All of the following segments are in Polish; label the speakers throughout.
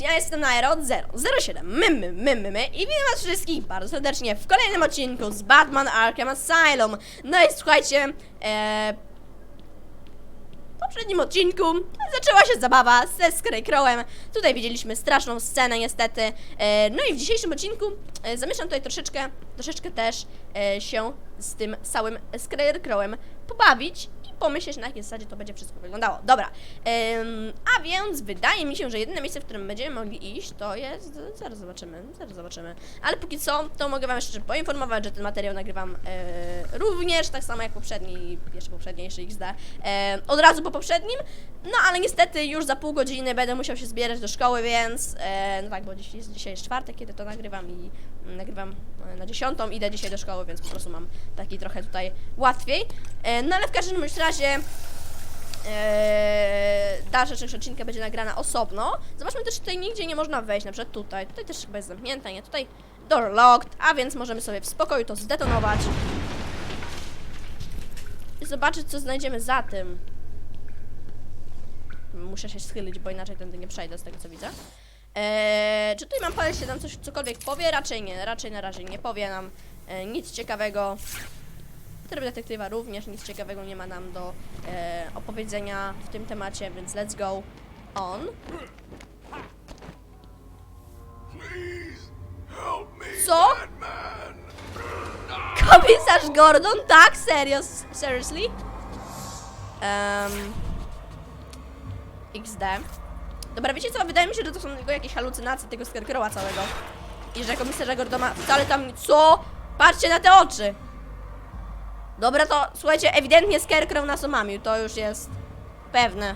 Speaker 1: Ja jestem Nairo 007, my, my, my, my, my i witam was wszystkich bardzo serdecznie w kolejnym odcinku z Batman Arkham Asylum. No i słuchajcie, e, w poprzednim odcinku zaczęła się zabawa ze Scarecrowem. Tutaj widzieliśmy straszną scenę niestety. E, no i w dzisiejszym odcinku e, zamierzam tutaj troszeczkę, troszeczkę też e, się z tym całym Scarecrowem pobawić i pomyśleć na jakiej zasadzie to będzie wszystko wyglądało. Dobra, a więc wydaje mi się, że jedyne miejsce, w którym będziemy mogli iść to jest... Zaraz zobaczymy, zaraz zobaczymy. Ale póki co, to mogę wam jeszcze poinformować, że ten materiał nagrywam e, również, tak samo jak poprzedni, jeszcze poprzedniejszy XD, e, od razu po poprzednim, no ale niestety już za pół godziny będę musiał się zbierać do szkoły, więc e, no tak, bo dziś jest, dzisiaj jest czwartek, kiedy to nagrywam i mm, nagrywam na dziesiątą, idę dzisiaj do szkoły, więc po prostu mam taki trochę tutaj łatwiej. E, no ale w każdym razie Eee, dalsza część odcinka będzie nagrana osobno. Zobaczmy też, tutaj nigdzie nie można wejść, na przykład tutaj. Tutaj też chyba jest zamknięte, nie? Tutaj door locked, a więc możemy sobie w spokoju to zdetonować. I zobaczyć, co znajdziemy za tym. Muszę się schylić, bo inaczej tędy nie przejdę, z tego co widzę. Eee, czy tutaj mam palec się nam coś cokolwiek powie? Raczej nie, raczej na razie nie powie nam e, nic ciekawego. Tryb detektywa również nic ciekawego nie ma nam do e, opowiedzenia w tym temacie, więc let's go on. Co? Komisarz Gordon? Tak? Serio? Seriously? Um, XD. Dobra, wiecie co? Wydaje mi się, że to są tylko jakieś halucynacje tego Scarecrowa całego. I że komisarza Gordona wcale tam... Co? Patrzcie na te oczy! Dobra, to słuchajcie, ewidentnie Scarecrow nas omamił, to już jest pewne.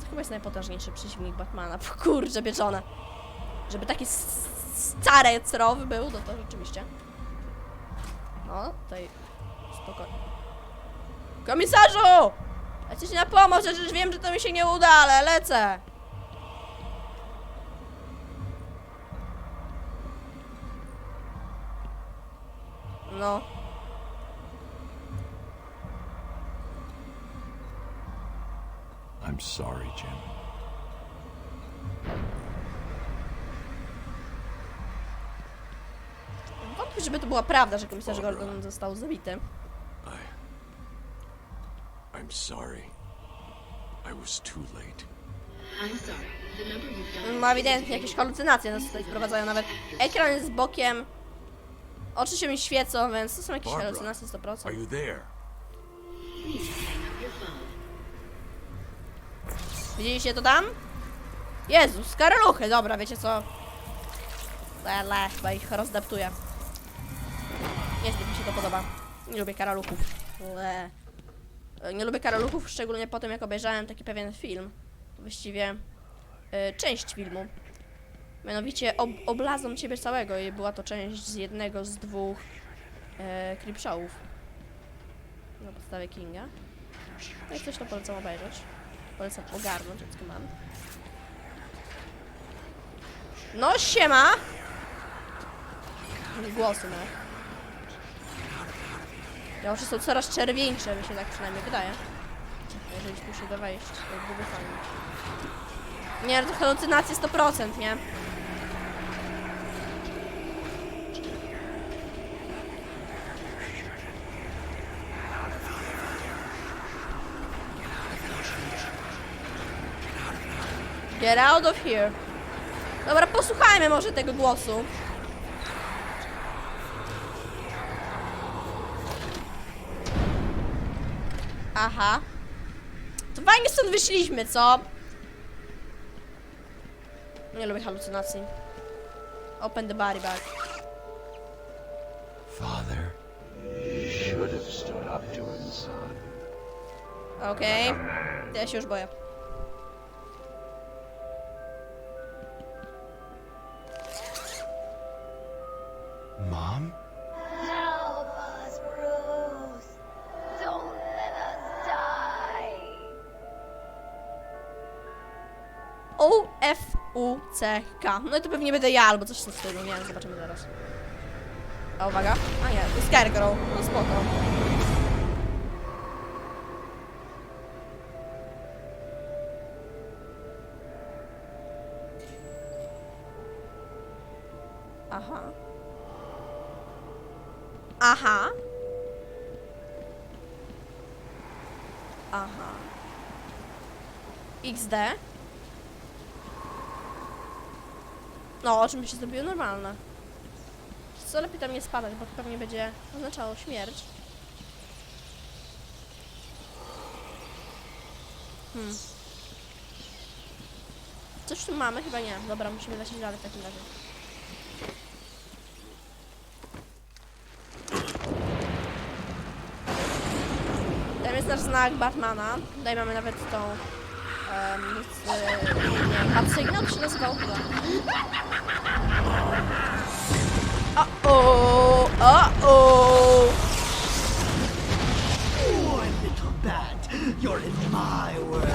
Speaker 1: To chyba jest najpotężniejszy przeciwnik Batmana, kurczę pieczone. Żeby taki s- stary cerowy był, no to rzeczywiście. No, tutaj spokojnie. Komisarzu! Lecę ci na pomoc, przecież wiem, że to mi się nie uda, ale lecę. No.
Speaker 2: I'm sorry, Jim.
Speaker 1: Wątpię, żeby to była prawda, że komisarz Gordon został zabity.
Speaker 2: I. I'm sorry. I was too late.
Speaker 3: I'm sorry. The number you've dialed.
Speaker 1: Ma ewidentnie jakieś halucynacje nas tutaj wprowadzają nawet. Ekran jest bokiem. Oczy się mi świecą, więc to są jakieś
Speaker 2: Barbara,
Speaker 1: halucynacje 100%.
Speaker 2: Are you there?
Speaker 1: Widzieliście to tam? Jezus, karaluchy, dobra, wiecie co? Ale chyba ich rozdeptuję. Niezbyt mi się to podoba. Nie lubię karaluchów. Le. Nie lubię karaluchów, szczególnie po tym, jak obejrzałem taki pewien film. Właściwie y, część filmu. Mianowicie ob Oblazą Ciebie Całego i była to część z jednego z dwóch e. Na podstawie Kinga. No i coś to polecam obejrzeć. Polecam ogarnąć, jak mam. No siema! Głosy, no. Ja oczy są coraz czerwieńsze, mi się tak przynajmniej wydaje. Jeżeli tu się da wejść, to byłby fajnie. Nie, to halucynacje 100%, nie? Get out of here. Dobra, posłuchajmy może tego głosu. Aha. To fajnie stąd wyszliśmy, co? Nie lubię halucynacji. Open the body bag.
Speaker 2: Father.
Speaker 4: should have stood up to him, son.
Speaker 1: Okej. Ja się już boję.
Speaker 2: Mom?
Speaker 1: O-F-U-C-K. No i to pewnie będę ja albo coś tym stylu, nie wiem, zobaczymy zaraz. A uwaga. A nie, to Scarecrow. No spoko. Aha. Aha. Aha. XD. No, o czym by się zrobiło normalne. Co lepiej tam nie spadać, bo to pewnie będzie oznaczało śmierć. Hmm. Coś tu mamy? Chyba nie. Dobra, musimy lecieć dalej w takim razie. Tam jest nasz znak Batmana. Tutaj mamy nawet tą... Signal to się nazywał chyba. O-o! O-o!
Speaker 5: Poor little bat, you're in my world.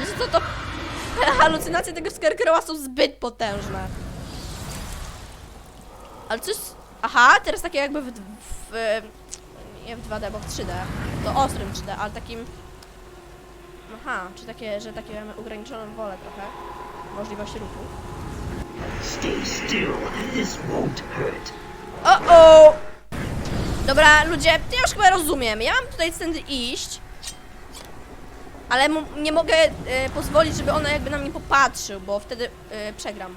Speaker 1: Wiecie co to? Halucynacje tego Scarecrowa są zbyt potężne. Ale coś... Aha, teraz takie jakby w... w nie w 2D, bo w 3D. To ostrym 3D, ale takim... Aha, czy takie, że takie mamy ograniczoną wolę trochę. Możliwości ruchu.
Speaker 5: Stay still, this won't hurt.
Speaker 1: O-o! Dobra, ludzie, to ja już chyba rozumiem. Ja mam tutaj tędy iść. Ale nie mogę e, pozwolić, żeby ona jakby na mnie popatrzył, bo wtedy e, przegram.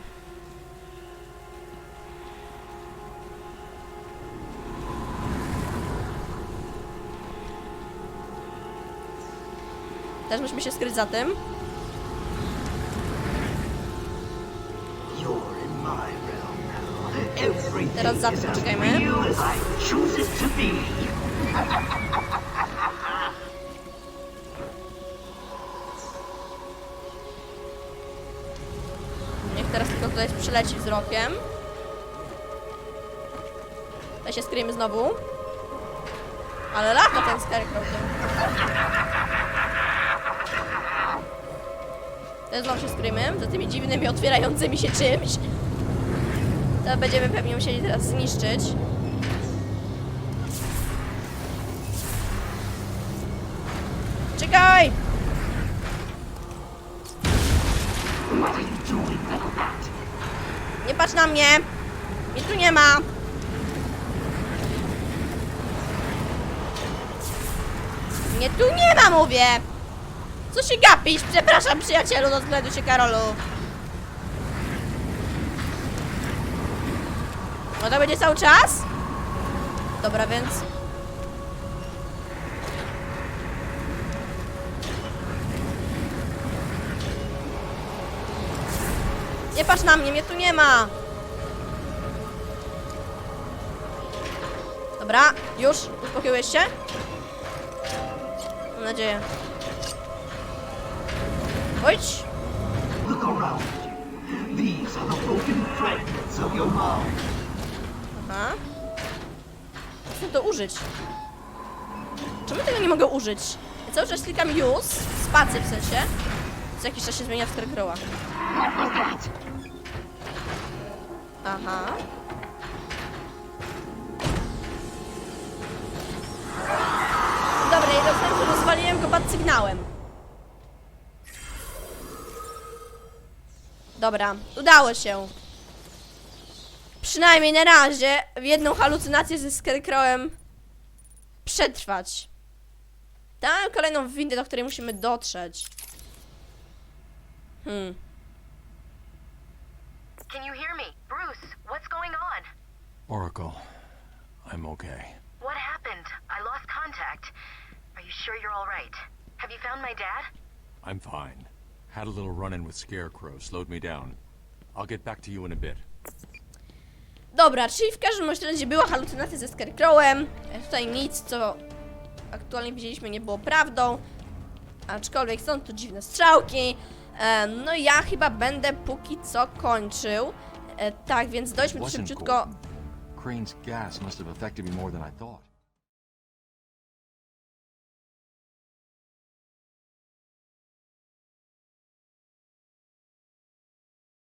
Speaker 1: Też musimy się skryć za tym. Teraz za tym
Speaker 5: as
Speaker 1: czekajmy.
Speaker 5: real as I choose it to be.
Speaker 1: Niech teraz tylko tutaj przyleci wzrokiem. Tutaj się skryjemy znowu. Ale lata ten Scarecrow. Znowu się skryjemy za tymi dziwnymi, otwierającymi się czymś. To będziemy pewnie musieli teraz zniszczyć. Czekaj! Nie patrz na mnie! Mnie tu nie ma! Mnie tu nie ma, mówię! Co się gapisz? Przepraszam, przyjacielu, do względu się, Karolu. No to będzie cały czas? Dobra, więc... Nie patrz na mnie, mnie tu nie ma! Dobra, już? Uspokoiłeś się? Mam nadzieję. Chodź!
Speaker 5: Look around you. These are the broken fragments of your mom.
Speaker 1: Aha. Chcę to użyć. Czemu tego nie mogę użyć? Ja cały czas klikam use, spację w sensie. Co jakiś czas się zmienia w Scarecrowa. Aha. Dobra, i rozumiem, że rozwaliłem go bad sygnałem. Dobra, udało się. Przynajmniej na razie w jedną halucynację ze Scarecrowem przetrwać. Tam kolejną windę, do której musimy dotrzeć. Hmm.
Speaker 6: Can you hear me? Bruce, what's going on?
Speaker 2: Oracle, I'm okay.
Speaker 6: What happened? I lost contact. Are you sure you're all right? Have you found my dad?
Speaker 2: I'm fine. Had a little run-in with Scarecrow, slowed me down. I'll get back to you in a bit.
Speaker 1: Dobra, czyli w każdym bądź razie była halucynacja ze Scarecrowem. E, Tutaj nic, co aktualnie widzieliśmy, nie było prawdą. Aczkolwiek są tu dziwne strzałki. E, no ja chyba będę póki co kończył. E, tak, więc dojdźmy tu szybciutko.
Speaker 4: Crane's gas must have affected me more than I thought.